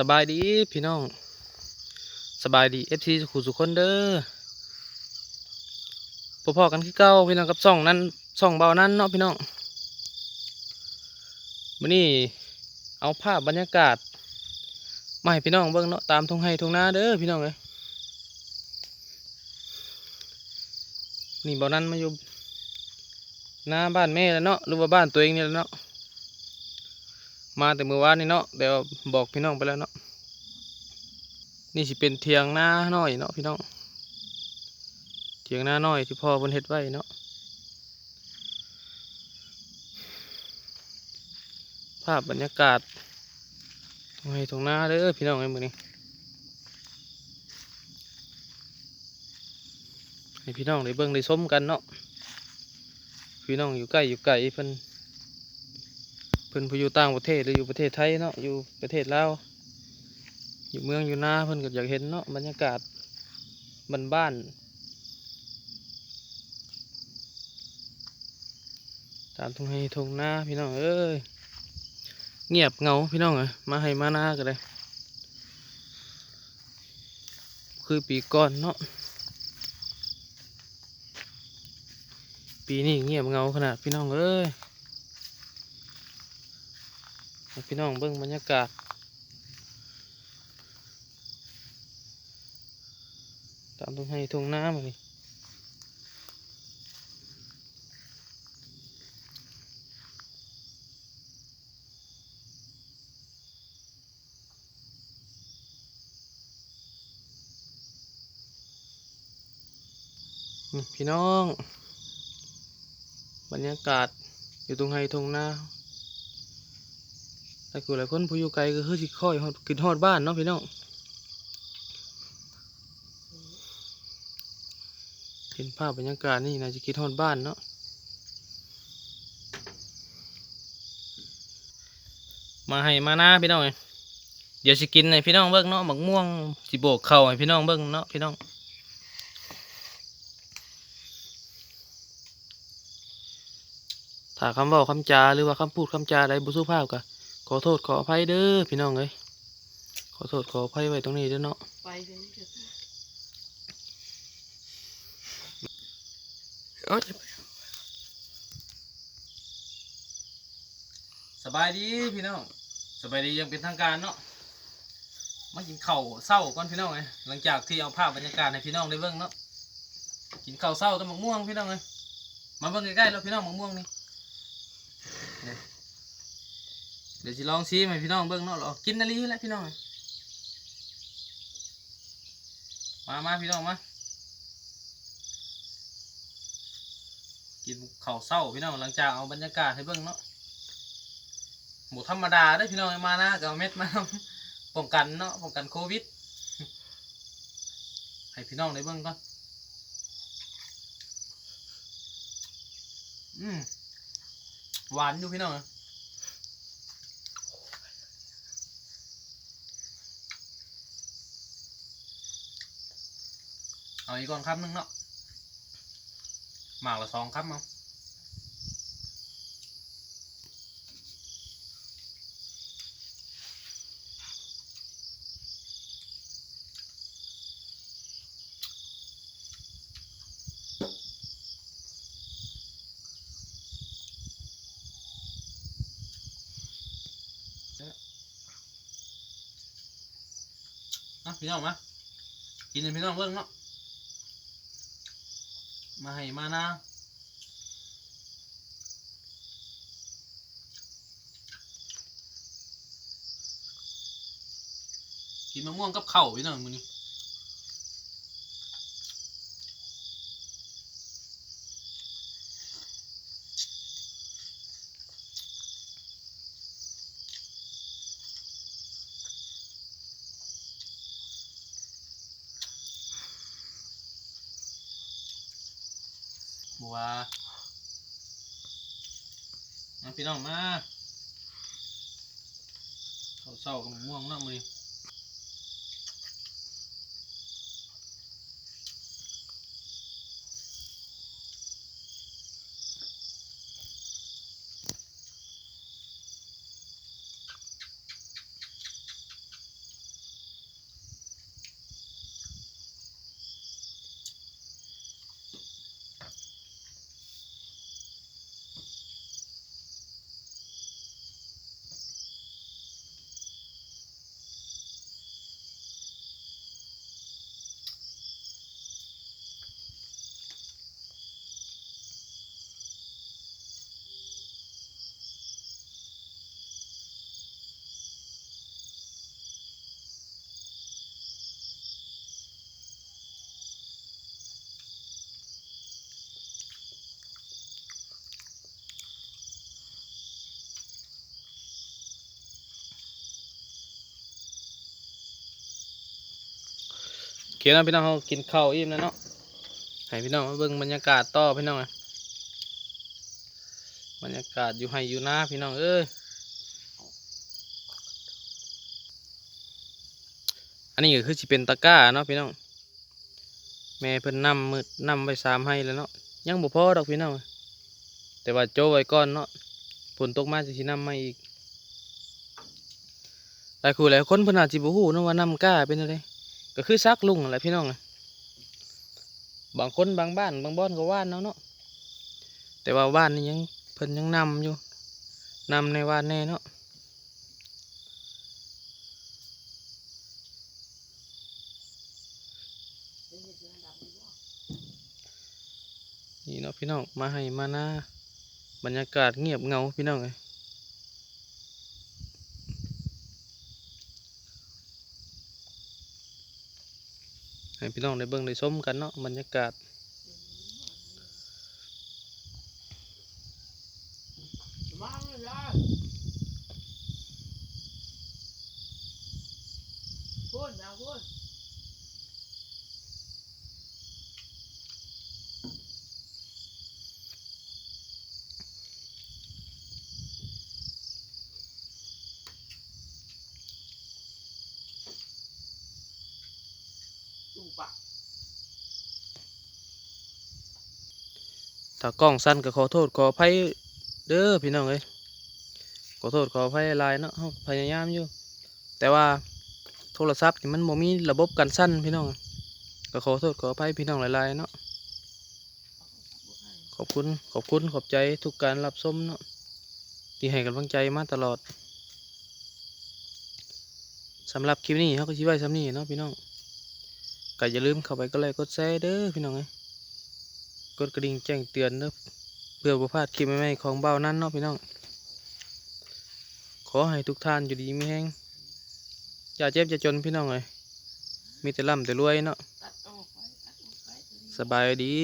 สบายดีพี่น้อง สบายดีเอฟซีสุขุสุขคนเด้อพอๆกันคือเก้าพี่น้องกับซ่องนั้นซ่องเบานั้นเนาะพี่น้องมื้อนี้เอาภาพบรรยากาศมาให้พี่น้องเบิ่งเนาะตามทงไร่ทุ่งนาเด้อพี่น้องเอ้ยนี่เบานั้นมาอยู่หน้าบ้านแม่แล้วเนาะหรือว่าบ้านตัวเองนี่แล้วเนาะ มาแต่เมื่อวานนี่เนาะเดี๋ยวบอกพี่น้องไปแล้วเนาะนี่สิเป็นเทียงหน้าน้อยเนาะพี่น้องเทียงหน้าน้อยที่พ่อเพิ่นเฮ็ดไว้เนาะภาพบรรยากาศตรงให้ตรงหน้าเด้อพี่น้องไอ้มือนี้ให้พี่น้องได้เบิ่งได้ชมกันเนาะพี่น้องอยู่ใกล้อยู่ไกลเพิ่น พิ่นผู้อยู่ต่างประเทศหรืออยู่ประเทศไทยเนาะอยู่ประเทศลาวอยู่เมืองอยู่นาเพิ่นก็อยากเห็นเนาะบรรยากาศบ้านบ้านตามทุ่งไร่ทุ่งนาพี่น้องเอ้ยเงียบเงาพี่น้องเอ้ยมาให้มานาก็ได้คือปีก่อนเนาะปีนี้เงียบเงาขนาดพี่น้องเอ้ย พี่น้องเบิ่งบรรยากาศตามตรงให้ทงน้ำนี่พี่น้อง บรรยากาศอยู่ตรงไห้ตรงนา แต่กูหลายคนผู้อยู่ไกลก็คือสิค่อยฮอดขึ้นฮอดบ้านเนาะพี่น้องเห็นภาพบรรยากาศนี่นะจะคิดฮอดบ้านเนาะมาให้มาหน้าพี่น้องเดี๋ยวสิกินให้พี่น้องเบิ่งเนาะหมักม่วงสิโบกเข่าให้พี่น้องเบิ่งเนาะพี่น้องถ้าคำว้าคำจาหรือว่าคำพูดคำจาใดบุสุภาพก็ ขอโทษขออภัยเด้อพี่น้องเอ้ยขอโทษขออภัยไว้ตรงนี้เด้อเนาะไปเลยโอ๊ยสบายดีพี่น้องสบายดียังเป็นทางการเนาะมากินข้าวเศร้าก่อนพี่น้องเอ้ยหลังจากที่เอาภาพบรรยากาศให้พี่น้องได้เบิ่งเนาะกินข้าวเศร้ากับมะม่วงพี่น้องเอ้ยมาเบิ่งใกล้ๆแล้วพี่น้องมะม่วงนี่ ดี๋ยวสิลองซีให้พี่น้องเบิ่งเนาะเรากินนาลีแล้วพี่น้องเอ้ยมามาพี่น้องมากินข้าวเศร้าพี่น้องหลังจากเอาบรรยากาศให้เบิ่งเนาะหมูธรรมดาได้พี่น้องเอามานะก็เอาเม็ดมาป้องกันเนาะป้องกันโควิด ให้พี่น้องได้เบิ่งก่อนอืมหวานอยู่พี่น้องอ เอาอีกก่อนครับนึงเนาะหมากละสองครับมั้งอะพี่น้องมากินให้พี่น้องเบิ่งเนาะ มาให้มานะกินมะม่วงกับข้าวพี่น้องมื้อนี้ บัวพี่น้องมาเขาเศร้ากับม่วงเนาะมือนี้ เนาะพี่น้องเขากินข้าวอิ่มแล้วเนาะให้พี่น้องมาเบิ่งบรรยากาศต่อพี่น้องอะบรรยากาศอยู่ให้อยู่นะพี่น้องเอ้ยอันนี้ก็คือสิเป็นตะกร้าเนาะพี่น้องแม่เพิ่นนำมืดนำไว้สามให้แล้วเนาะยังบ่พอดอกพี่น้องแต่ว่าโจไว้ก่อนเนาะฝนตกมาจะสินำมาอีกหลายคู่หลายคนเพิ่นอาจสิบ่ฮู้เนาะว่านำกล้าเป็นอะไร ก็คือซักลุงอะไรพี่น้องบางคนบางบ้านบางบ้านก็ว่านเนาะเนาะแต่ว่าว่านนี่ยังเพิ่นยังนำอยู่นำในว่านแน่เนาะนี่เนาะพี่น้องมาให้มาหน้าบรรยากาศเงียบเงาพี่น้องเลย ให้พี่น้องได้เบิ่งได้ชมกันเนาะบรรยากาศพูดนะพูด ถ้ากล้องสั้นก็ขอโทษขออภัยเด้อพี่น้องเอ้ยขอโทษขออภัยลายเนาะพยายามอยู่ แต่ว่าโทรศัพท์มันบ่มีระบบกันสั้นพี่น้องก็ขอโทษขออภัยพี่น้องหลายๆเนาะขอบคุณขอบคุณขอบใจทุกการรับชมเนาะที่ให้กำลังใจมาตลอดสำหรับคลิปนี้เขาก็ชิไว้สำนี้เนาะพี่น้องก็อย่าลืมเข้าไปก็ไลค์กดแชร์เด้อพี่น้องเอ้ย กดกระดิ่งแจ้งเตือนเด้อเพื่อประพลาดคลิปใหม่ๆของเบานั้นเนาะพี่น้อง ขอให้ทุกท่านอยู่ดีมีแห้งอย่าเจ็บอย่าจนพี่น้องเลยมีแต่ร่ำแต่รวยเนาะสบายดี